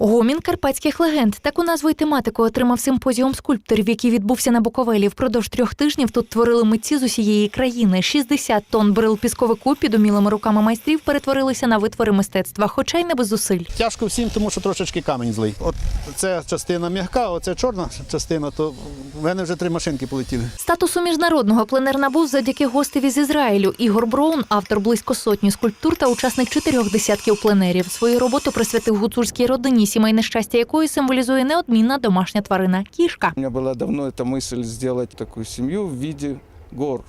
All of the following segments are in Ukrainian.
Гомін карпатських легенд. Таку назву й тематику отримав симпозіум скульпторів, який відбувся на Буковелі. Впродовж трьох тижнів тут творили митці з усієї країни. 60 тонн брил пісковику під умілими руками майстрів перетворилися на витвори мистецтва, хоча й не без зусиль. Тяжко всім, тому що трошечки камінь злий. От це частина м'яка, оце чорна частина, то в мене вже три машинки полетіли. Статусу міжнародного пленер набув завдяки гостеві з Ізраїлю. Ігор Броун, автор близько сотні скульптур та учасник чотирьох десятків пленерів. Свою роботу присвятив гуцульській родині, сімейне щастя якої символізує неодмінна домашня тварина кішка. У меня была давно эта мысль сделать такую семью в виде гор.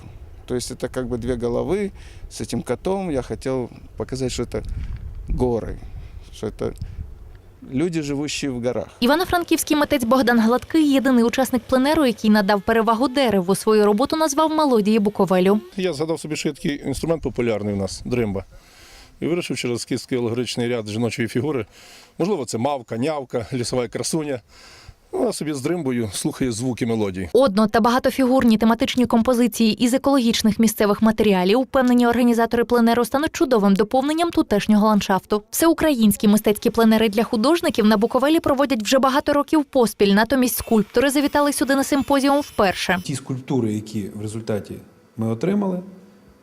То есть это как бы две головы с этим котом. Я хотел показать, что это горы, что это люди, живущие в горах. Івано-франківський митець Богдан Гладкий єдиний учасник пленеру, який надав перевагу дереву. Свою роботу назвав мелодії Буковелю. Я згадав собі, що є такий інструмент популярний у нас дримба. І вирішив через кістки алгоричний ряд жіночої фігури. Можливо, це мавка, нявка, лісова красуня. Вона собі з дримбою слухає звуки мелодії. Одно та багатофігурні тематичні композиції із екологічних місцевих матеріалів, впевнені організатори пленеру, стануть чудовим доповненням тутешнього ландшафту. Всеукраїнські мистецькі пленери для художників на Буковелі проводять вже багато років поспіль. Натомість скульптори завітали сюди на симпозіум вперше. Ті скульптури, які в результаті ми отримали,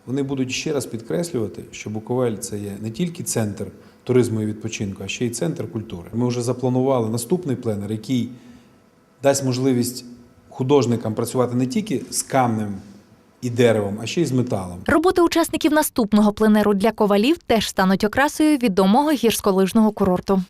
вони будуть ще раз підкреслювати, що Буковель це є не тільки центр туризму і відпочинку, а ще й центр культури. Ми вже запланували наступний пленер, який дасть можливість художникам працювати не тільки з камнем і деревом, а ще й з металом. Роботи учасників наступного пленеру для ковалів теж стануть окрасою відомого гірськолижного курорту.